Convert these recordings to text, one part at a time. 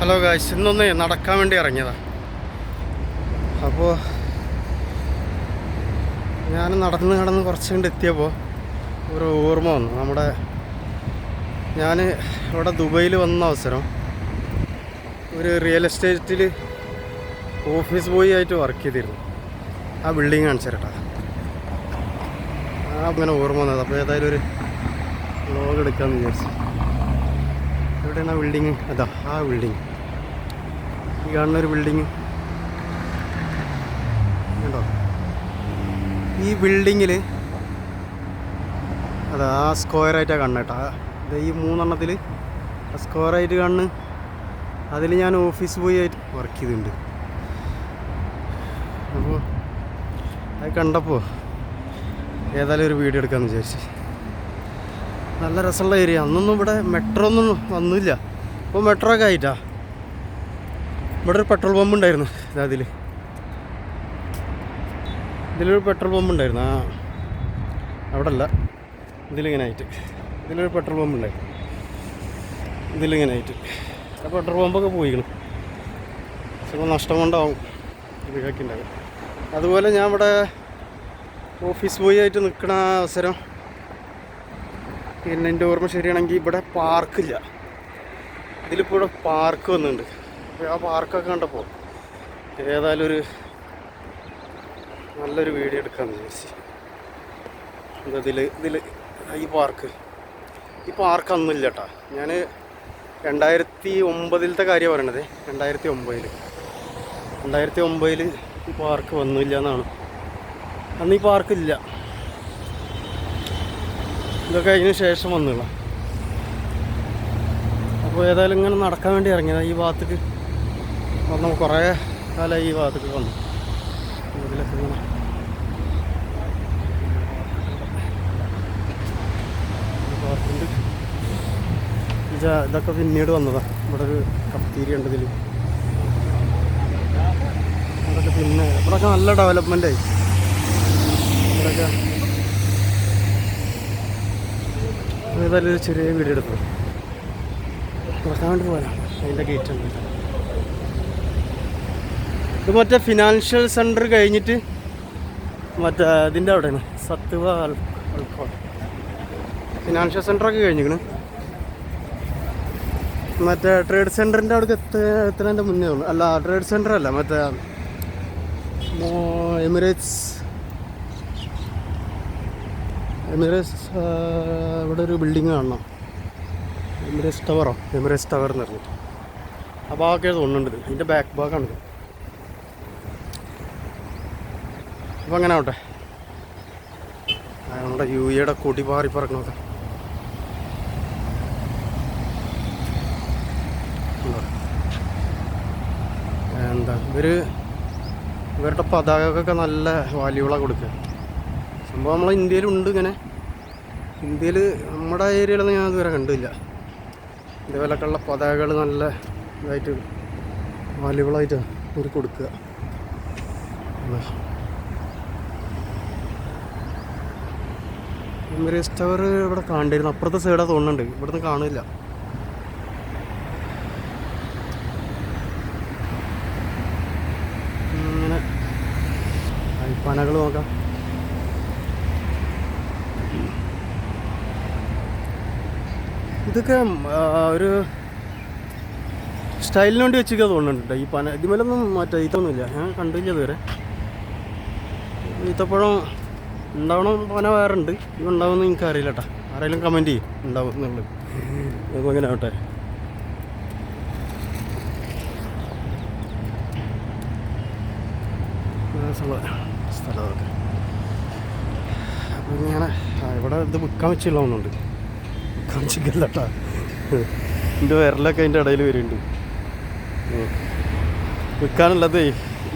Hello guys ഇന്നൊന്ന് നടക്കാൻ വേണ്ടി ഇറങ്ങിയതാണ് അപ്പോൾ ഞാൻ നടന്ന് നടന്ന് കുറച്ച് കണ്ട് എത്തിയപ്പോൾ ഒരു ഓർമ്മ വന്നു. നമ്മുടെ ഞാൻ ഇവിടെ ദുബൈയിൽ വന്ന അവസരം. ഒരു റിയൽ എസ്റ്റേറ്റിൽ ഓഫീസ് ബോയ് ആയിട്ട് വർക്ക് ചെയ്തിരുന്നു. ആ ബിൽഡിങ് കാണിച്ചു ആ അങ്ങനെ ഓർമ്മ വന്നത്. അപ്പോൾ ഏതായാലും ഒരു വ്ലോഗ് എടുക്കാമെന്ന് വിചാരിച്ചു. എവിടെയാണ് ആ ബിൽഡിങ് അതാ ആ ബിൽഡിങ് ഈ കാണുന്ന ഒരു ബിൽഡിങ് ഉണ്ടോ ഈ ബിൽഡിങ്ങിൽ അതാ ആ സ്ക്വയർ ആയിട്ടാണ് കാണുന്നത് കേട്ടോ അത് ഈ മൂന്നെണ്ണത്തിൽ ആയിട്ട് കാണുന്നു. അതിൽ ഞാൻ ഓഫീസ് പോയി ആയിട്ട് വർക്ക് ചെയ്തിട്ടുണ്ട്. അപ്പോൾ അത് കണ്ടപ്പോൾ ഏതായാലും ഒരു വീഡിയോ എടുക്കാമെന്ന് വിചാരിച്ചു. നല്ല രസമുള്ള ഏരിയ അന്നൊന്നും ഇവിടെ മെട്രോ ഒന്നും വന്നില്ല. ഇപ്പോൾ മെട്രോ ഒക്കെ ആയിട്ടാ. ഇവിടെ ഒരു പെട്രോൾ പമ്പ് ഉണ്ടായിരുന്നു. അതിൽ ഇതിലൊരു പെട്രോൾ പമ്പ് ഉണ്ടായിരുന്നു. ആ അവിടെ അല്ല ഇതിലിങ്ങനെ ആയിട്ട്. ഇതിലൊരു പെട്രോൾ പമ്പ് ഉണ്ടായിരുന്നു. ഇതിലിങ്ങനെ ആയിട്ട്. ആ പെട്രോൾ പമ്പൊക്കെ പോയിക്കണം. ചിലപ്പോൾ നഷ്ടം കൊണ്ടാവും ഇതൊക്കെ അതുപോലെ ഞാൻ ഇവിടെ ഓഫീസ് ബോയ് ആയിട്ട് നിൽക്കുന്ന അവസരം പിന്നെ എന്റെ ഓർമ്മ ശരിയാണെങ്കിൽ ഇവിടെ പാർക്കില്ല ഇതിലിപ്പോൾ ഇവിടെ പാർക്ക് വന്നിട്ടുണ്ട്. ആ പാർക്കൊക്കെ കണ്ടപ്പോൾ ഏതായാലും ഒരു നല്ലൊരു വീഡിയോ എടുക്കാമെന്ന് വിചാരിച്ചു. എന്താ ഇതിൽ ഇതിൽ ഈ പാർക്ക്. ഈ പാർക്ക് അന്നില്ല കേട്ടോ ഞാൻ രണ്ടായിരത്തി ഒമ്പതിലത്തെ കാര്യം പറയണത്. രണ്ടായിരത്തി ഒമ്പതിൽ രണ്ടായിരത്തി ഒമ്പതിൽ ഈ പാർക്ക് വന്നില്ല എന്നാണ് അന്ന് ഈ പാർക്കില്ല ഇതൊക്കെ അതിന് ശേഷം വന്നുള്ള അപ്പോൾ ഏതായാലും ഇങ്ങനെ നടക്കാൻ വേണ്ടി ഇറങ്ങിയതാണ് ഈ ഭാഗത്തേക്ക്. വന്നു കുറേ കാലമായി ഈ ഭാഗത്തേക്ക് വന്നു. ഇതിലൊക്കെ ഇതൊക്കെ പിന്നീട് വന്നതാ. ഇവിടെ ഒരു കപ്പത്തീരി ഉണ്ട് ഇതിൽ ഇവിടെയൊക്കെ പിന്നെ ഇവിടെയൊക്കെ നല്ല ഡെവലപ്മെന്റ് ആയി. ഇവിടെയൊക്കെ ഏതായാലും ഒരു ചെറിയ വീഡിയോ എടുത്തു തുറക്കാൻ വേണ്ടി പോകാനാ അതിന്റെ ഗേറ്റ് ഉണ്ട്. ഇത് മറ്റേ ഫിനാൻഷ്യൽ സെന്റർ കഴിഞ്ഞിട്ട് മറ്റേ ഇതിന്റെ അവിടെയാണ്. സത്വ ഫിനാൻഷ്യൽ സെന്ററൊക്കെ കഴിഞ്ഞിരിക്കണ്. മറ്റേ ട്രേഡ് സെന്ററിന്റെ അവിടെ എത്ത മുന്നേ ഉള്ളു. അല്ല ട്രേഡ് സെന്റർ അല്ല മറ്റേ എമിറേറ്റ്സ്. എമിറേറ്റ്സ് ഇവിടെ ഒരു ബിൽഡിങ് കാണണം. എമിറേറ്റ്സ് ടവറോ? എമിറേറ്റ്സ് ടവർ എന്ന് പറഞ്ഞു ആ ഭാഗമൊക്കെ തോന്നുന്നുണ്ട് ഇതിന്റെ ബാക്ക് ഭാഗമാണിത് അപ്പം അങ്ങനെ ആവട്ടെ. നമ്മുടെ യു എയുടെ കൊടി പാറി പറക്കണമൊക്കെ എന്താ ഇവർ ഇവരുടെ പതാകക്കൊക്കെ നല്ല വാല്യൂളാണ് കൊടുക്കുക. സംഭവം നമ്മളെ ഇന്ത്യയിലുണ്ട് ഇങ്ങനെ. ഇന്ത്യയിൽ നമ്മുടെ ഏരിയയിലൊന്നും ഞാൻ ഇതുവരെ കണ്ടില്ല. ഇതേപോലൊക്കെയുള്ള പതാകകൾ നല്ല ഇതായിട്ട് വാല്യൂബിളായിട്ട് ഇവർ കൊടുക്കുക. എമിറേറ്റ്സ് ടവർ ഇവിടെ കാണിരുന്നു അപ്പുറത്തെ സൈഡാ തോന്നുന്നുണ്ട്. ഇവിടുന്ന് കാണില്ല ഇങ്ങനെ പനകൾ നോക്കാം. ഇതൊക്കെ ഒരു സ്റ്റൈലിന് വേണ്ടി വെച്ചൊക്കെ തോന്നുന്നുണ്ട് ഈ പന ഇതുമേലൊന്നും മറ്റേ ഇതൊന്നുമില്ല. ഞാൻ കണ്ടില്ല ഇതുവരെ. ഈത്തപ്പഴം ഉണ്ടാവണം പന വേറെ ഉണ്ട് ഇത് ഉണ്ടാവുമെന്ന് എനിക്ക് അറിയില്ല കേട്ടോ ആരെങ്കിലും കമന്റ് ചെയ്യും. ഉണ്ടാവും എന്നുള്ളത്. നമുക്ക് അങ്ങനെ ആവട്ടെ. സ്ഥലമൊക്കെ അപ്പം ഇങ്ങനെ ഇവിടെ ഇത് വിൽക്കാൻ വെച്ചുള്ള ഒന്നുണ്ട്. വിൽക്കാൻ വെച്ചില്ല കേട്ടോ എന്റെ വിരലൊക്കെ അതിന്റെ ഇടയിൽ വരുന്നുണ്ട്. വിൽക്കാനുള്ളത്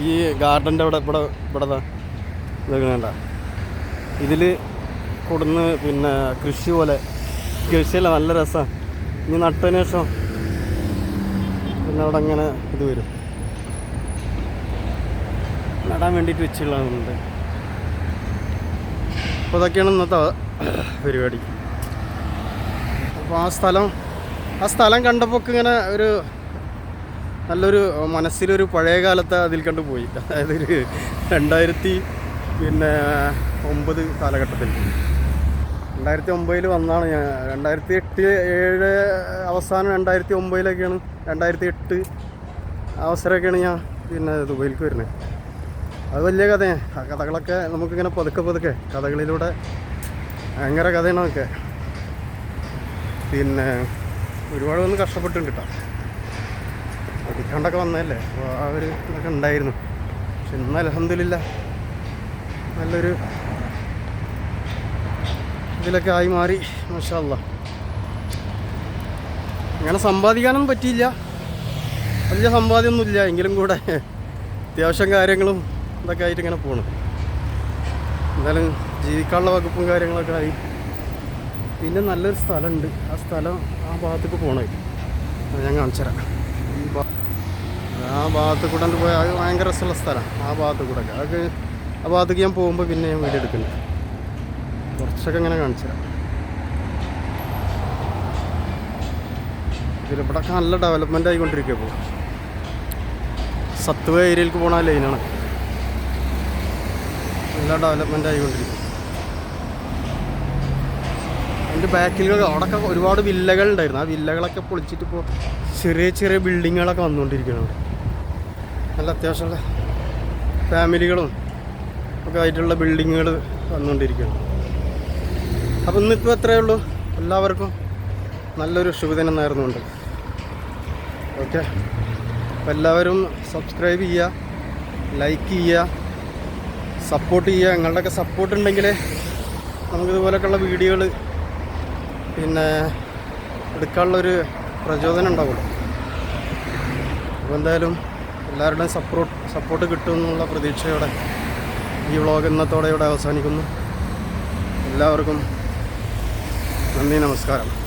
ഈ ഗാർഡന്റെ അവിടെ ഇവിടെ ഇവിടെ ഇതൊക്കെ വേണ്ട. ഇതിൽ കൊടുന്ന് പിന്നെ കൃഷി പോലെ. കൃഷിയല്ല നല്ല രസമാണ് ഇനി നട്ടതിന് ശേഷം പിന്നെ അവിടെ അങ്ങനെ ഇത് വരും. നടാൻ വേണ്ടിയിട്ട് വെച്ചുള്ളതുണ്ട് അപ്പോൾ അതൊക്കെയാണ് ഇന്നത്തെ പരിപാടി. അപ്പോൾ ആ സ്ഥലം ആ സ്ഥലം കണ്ടപ്പോൾ ഇങ്ങനെ ഒരു നല്ലൊരു മനസ്സിലൊരു പഴയ കാലത്തെ അതിൽ കണ്ട് പോയി. അതായത് ഒരു രണ്ടായിരത്തി പിന്നെ ഒമ്പത് കാലഘട്ടത്തിൽ. രണ്ടായിരത്തി ഒമ്പതിൽ വന്നാണ് ഞാൻ. രണ്ടായിരത്തി എട്ട് ഏഴ് അവസാനം രണ്ടായിരത്തി ഒമ്പതിലൊക്കെയാണ് രണ്ടായിരത്തി എട്ട് അവസരമൊക്കെയാണ് ഞാൻ പിന്നെ ദുബൈയിലേക്ക് വരുന്നത്. അത് വലിയ കഥയാണ് ആ കഥകളൊക്കെ നമുക്കിങ്ങനെ പതുക്കെ പതുക്കെ കഥകളിലൂടെ ഭയങ്കര കഥയാണ് അതൊക്കെ. പിന്നെ ഒരുപാട് ഒന്ന് കഷ്ടപ്പെട്ടുണ്ട് കേട്ടോ. പഠിക്കാണ്ടൊക്കെ വന്നതല്ലേ? അപ്പോൾ ആ ഒരു ഇതൊക്കെ ഉണ്ടായിരുന്നു. പക്ഷെ ഇന്ന് അലഹമില്ല നല്ലൊരു ഇതിലൊക്കെ ആയി മാറി മഷാല്ല അങ്ങനെ സമ്പാദിക്കാനൊന്നും പറ്റിയില്ല. വലിയ സമ്പാദ്യമൊന്നുമില്ല എങ്കിലും കൂടെ അത്യാവശ്യം കാര്യങ്ങളും ഇതൊക്കെ ആയിട്ട് ഇങ്ങനെ പോകണം എന്തായാലും ജീവിക്കാനുള്ള വകുപ്പും കാര്യങ്ങളൊക്കെ ആയി. പിന്നെ നല്ലൊരു സ്ഥലമുണ്ട്. ആ സ്ഥലം ആ ഭാഗത്തേക്ക് പോകണേ ഞാൻ കാണിച്ചുതരാം. ഈ ഭാ- ആ ഭാഗത്ത് കൂടെ പോയാൽ ഭയങ്കര രസമുള്ള സ്ഥലമാണ് ആ ഭാഗത്ത് കൂടെ അതൊക്കെ ആ ഭാഗത്തേക്ക് ഞാൻ പോകുമ്പോൾ പിന്നെ ഞാൻ വീഡിയോ എടുക്കുന്നുണ്ട് കുറച്ചൊക്കെ ഇങ്ങനെ കാണിച്ചുതരാം ഇതിലിവിടെയൊക്കെ നല്ല ഡെവലപ്മെന്റ് ആയിക്കൊണ്ടിരിക്കുക ഇപ്പോൾ സത്വ ഏരിയയിലേക്ക് പോണ ലൈനാണ് നല്ല ഡെവലപ്മെന്റ് ആയിക്കൊണ്ടിരിക്കും അതിന്റെ ബാക്കിലൊക്കെ അവിടെയൊക്കെ ഒരുപാട് വില്ലകൾ ഉണ്ടായിരുന്നു. ആ വില്ലകളൊക്കെ പൊളിച്ചിട്ട് ഇപ്പോൾ ചെറിയ ചെറിയ ബിൽഡിങ്ങുകളൊക്കെ വന്നുകൊണ്ടിരിക്കുകയാണ് അവിടെ. നല്ല അത്യാവശ്യമുള്ള ഫാമിലികളും ഒക്കെ ആയിട്ടുള്ള ബിൽഡിങ്ങുകൾ വന്നുകൊണ്ടിരിക്കുകയാണ്. അപ്പോൾ ഇന്നിപ്പോൾ എത്രയേ ഉള്ളൂ? എല്ലാവർക്കും നല്ലൊരു ശുഭദിനം നേർന്നുകൊണ്ട്. ഓക്കെ അപ്പം എല്ലാവരും സബ്സ്ക്രൈബ് ചെയ്യുക ലൈക്ക് ചെയ്യുക സപ്പോർട്ട് ചെയ്യുക. നിങ്ങളുടെയൊക്കെ സപ്പോർട്ട് ഉണ്ടെങ്കിൽ നമുക്കിതുപോലൊക്കെയുള്ള വീഡിയോകൾ പിന്നെ എടുക്കാനുള്ളൊരു പ്രചോദനം ഉണ്ടാവുള്ളൂ. അപ്പോൾ എന്തായാലും എല്ലാവരുടെയും സപ്പോർട്ട് സപ്പോർട്ട് കിട്ടുമെന്നുള്ള പ്രതീക്ഷയോടെ ഈ വ്ളോഗ് ഇന്നത്തോടെ ഇവിടെ അവസാനിക്കുന്നു. എല്ലാവർക്കും നന്ദി നമസ്കാരം